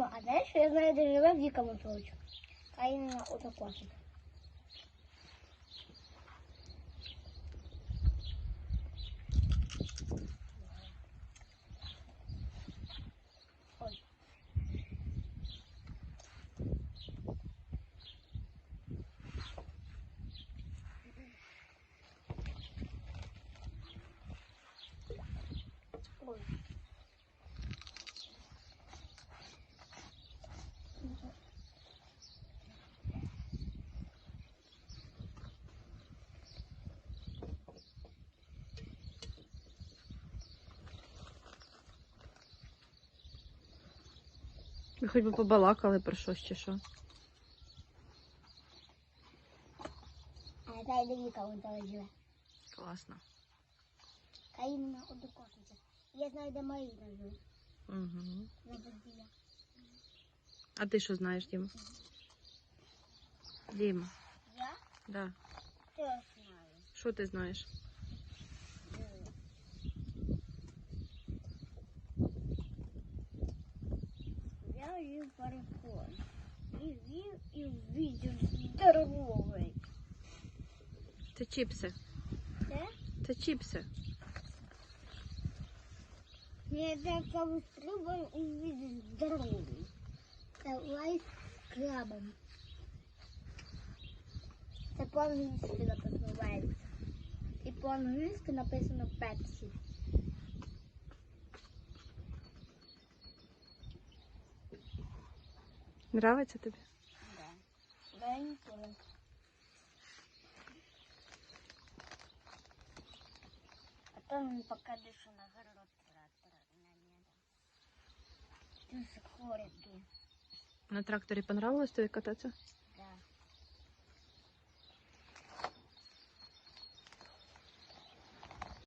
А знаєш, я знаю, де живе Віка Мотовичок? А іменно Ви хоч би побалакали про щось чи що. А це де Віка Мотович живе. Класно. А іменно однокошниця. Я знаю, де Маріна живе. Угу. На. А ти що знаєш, Діма? Діма, Я да. знаю. Що ти знаєш? Їв переход. І вів, і видів здоровий. Це чіпси. Це? Це чіпси. Я вистрибую і видів здоровий. Це лайс крабом. Це по-англійськи написано лайс. І по-англійськи написано пепсі. Нравиться тобі? Да. Да, я не понял. А то він покаже, що на город трактора на небо. Ти ж хворий. На тракторі понравилось тобі кататися?